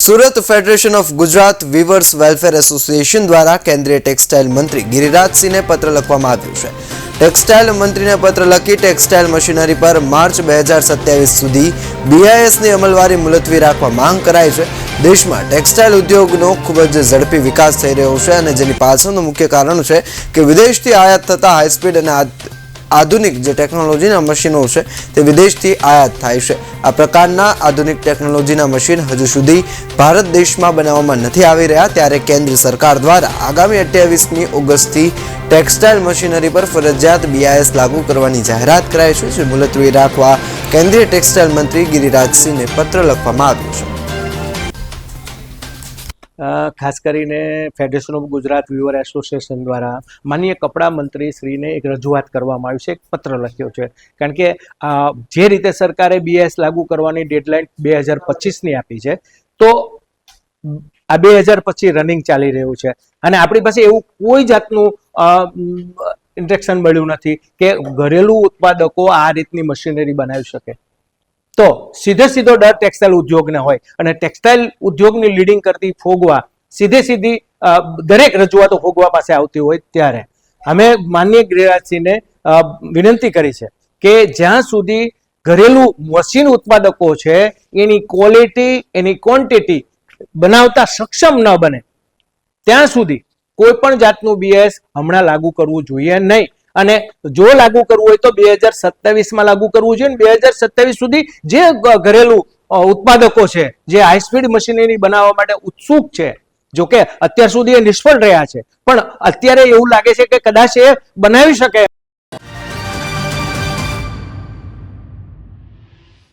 Surat federation of Gujarat weavers welfare association દ્વારા કેન્દ્રીય textile મંત્રી ગિરિરાજસિંહને પત્ર લખવામાં આવ્યું છે. ટેક્સટાઇલ મંત્રીને પત્ર લખી ટેક્સટાઇલ મશીનરી પર માર્ચ બે હજાર સત્યાવીસ સુધી બીઆઈએસની અમલવારી મુલતવી રાખવા માંગ કરાઈ છે. દેશમાં ટેક્સટાઇલ ઉદ્યોગનો ખૂબ જ ઝડપી વિકાસ થઈ રહ્યો છે અને જેની પાછળનું મુખ્ય કારણ છે કે વિદેશથી આયાત થતા હાઈસ્પીડ અને આધુનિક જે ટેકનોલોજીના મશીનો છે, તે વિદેશથી આયાત થાય છે. આ પ્રકારના આધુનિક ટેકનોલોજીના મશીન હજુ સુધી ભારત દેશમાં બનાવવામાં નથી આવી રહ્યા, ત્યારે કેન્દ્ર સરકાર દ્વારા આગામી અઠ્યાવીસમી ઓગસ્ટથી ટેક્સટાઇલ મશીનરી પર ફરજિયાત બીઆઈએસ લાગુ કરવાની જાહેરાત કરાઈ છે, જે મુલતવી રાખવા કેન્દ્રીય ટેક્સટાઇલ મંત્રી ગિરિરાજસિંહને પત્ર લખવામાં આવ્યો છે. ખાસ કરીને federation of Gujarat viewer association દ્વારા માનનીય કપડા મંત્રી શ્રીને એક રજૂઆત કરવામાં આવી છે, એક પત્ર લખ્યો છે. કારણ કે જે રીતે સરકારે બીએસ લાગુ કરવાની ડેડલાઇન બે હજાર પચીસની આપી છે, તો આ બે હજાર પચીસ રનિંગ ચાલી રહ્યું છે. અને આપણી પાસે એવું કોઈ જાતનું ઇન્ટ્રેક્શન મળ્યું નથી કે ઘરેલું ઉત્પાદકો આ રીતની મશીનરી બનાવી શકે. તો સીધે સીધો ડર ટેક્સટાઇલ ઉદ્યોગને હોય અને ટેક્સટાઇલ ઉદ્યોગની લીડિંગ કરતી ફોગવા સીધે સીધી દરેક રજૂઆતો ફોગવા પાસે આવતી હોય ત્યારે. અમે માન્ય ગૃહરાજસિંહને વિનંતી કરી છે કે જ્યાં સુધી ઘરેલું મશીન ઉત્પાદકો છે, એની ક્વોલિટી એની ક્વોન્ટિટી બનાવતા સક્ષમ ન બને, ત્યાં સુધી કોઈ પણ જાતનું બીએસ હમણાં લાગુ કરવું જોઈએ નહીં. અને જો લાગુ કરવું હોય તો બે હજાર સત્તાવીસમાં લાગુ કરવું જોઈએ બે હજાર સત્તાવીસ સુધી જે ઘરેલું ઉત્પાદકો છે, જે હાઈસ્પીડ મશીનરી બનાવવા માટે ઉત્સુક છે, જો કે અત્યાર સુધી એ નિષ્ફળ રહ્યા છે. પણ અત્યારે એવું લાગે છે કે કદાચ એ બનાવી શકે.